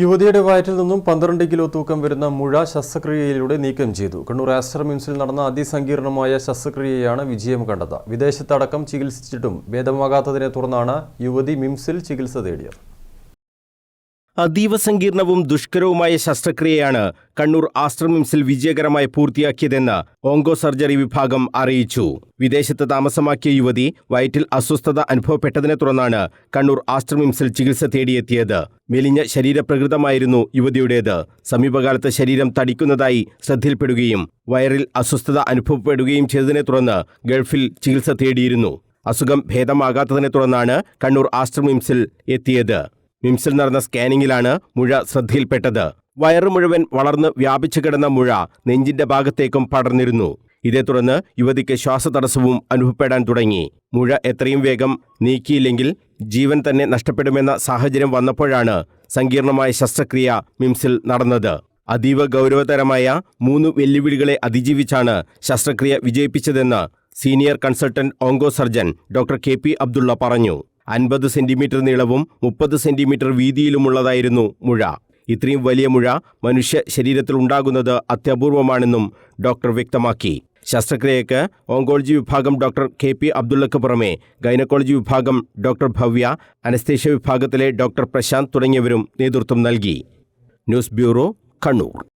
യുവതിയുടെ വയറ്റിൽ നിന്നും പന്ത്രണ്ട് കിലോ തൂക്കം വരുന്ന മുഴ ശസ്ത്രക്രിയയിലൂടെ നീക്കം ചെയ്തു. കണ്ണൂർ ആസ്റ്റർ നടന്ന അതിസങ്കീർണമായ ശസ്ത്രക്രിയയാണ് വിജയം കണ്ടത്. വിദേശത്തടക്കം ചികിത്സിച്ചിട്ടും ഭേദമാകാത്തതിനെ തുടർന്നാണ് യുവതി മിംസിൽ ചികിത്സ തേടിയത്. അതീവ സങ്കീർണവും ദുഷ്കരവുമായ ശസ്ത്രക്രിയയാണ് കണ്ണൂർ ആശ്രമിംസിൽ വിജയകരമായി പൂർത്തിയാക്കിയതെന്ന് ഓങ്കോ സർജറി വിഭാഗം അറിയിച്ചു. വിദേശത്ത് താമസമാക്കിയ യുവതി വയറ്റിൽ അസ്വസ്ഥത അനുഭവപ്പെട്ടതിനെ തുടർന്നാണ് കണ്ണൂർ ആശ്രമിംസിൽ ചികിത്സ തേടിയെത്തിയത്. മെലിഞ്ഞ ശരീരപ്രകൃതമായിരുന്നു യുവതിയുടേത്. സമീപകാലത്ത് ശരീരം തടിക്കുന്നതായി ശ്രദ്ധയിൽപ്പെടുകയും വയറിൽ അസ്വസ്ഥത അനുഭവപ്പെടുകയും ചെയ്തതിനെ തുടർന്ന് ഗൾഫിൽ ചികിത്സ തേടിയിരുന്നു. അസുഖം ഭേദമാകാത്തതിനെ തുടർന്നാണ് കണ്ണൂർ ആശ്രമിംസിൽ എത്തിയത്. മിംസിൽ നടന്ന സ്കാനിങ്ങിലാണ് മുഴ ശ്രദ്ധയിൽപ്പെട്ടത്. വയറു മുഴുവൻ വളർന്ന് വ്യാപിച്ചു കിടന്ന മുഴ നെഞ്ചിന്റെ ഭാഗത്തേക്കും പടർന്നിരുന്നു. ഇതേ തുടർന്ന് യുവതിക്ക് ശ്വാസതടസ്സവും അനുഭവപ്പെടാൻ തുടങ്ങി. മുഴ എത്രയും വേഗം നീക്കിയില്ലെങ്കിൽ ജീവൻ തന്നെ നഷ്ടപ്പെടുമെന്ന സാഹചര്യം വന്നപ്പോഴാണ് സങ്കീർണമായ ശസ്ത്രക്രിയ മിംസിൽ നടന്നത്. അതീവ ഗൗരവതരമായ മൂന്ന് വെല്ലുവിളികളെ അതിജീവിച്ചാണ് ശസ്ത്രക്രിയ വിജയിപ്പിച്ചതെന്ന് senior consultant onco surgeon doctor K P Abdulla പറഞ്ഞു. അൻപത് സെന്റിമീറ്റർ നീളവും മുപ്പത് സെന്റിമീറ്റർ വീതിയിലുമുള്ളതായിരുന്നു മുഴ. ഇത്രയും വലിയ മുഴ മനുഷ്യ ശരീരത്തിൽ ഉണ്ടാകുന്നത് അത്യപൂർവമാണെന്നും ഡോക്ടർ വ്യക്തമാക്കി. ശസ്ത്രക്രിയയ്ക്ക് ഓങ്കോളജി വിഭാഗം ഡോക്ടർ കെ പി അബ്ദുള്ളക്ക് പുറമെ ഗൈനക്കോളജി വിഭാഗം ഡോക്ടർ ഭവ്യ അനസ്തേഷ്യ വിഭാഗത്തിലെ ഡോക്ടർ പ്രശാന്ത് തുടങ്ങിയവരും നേതൃത്വം നൽകി. News bureau Kannur.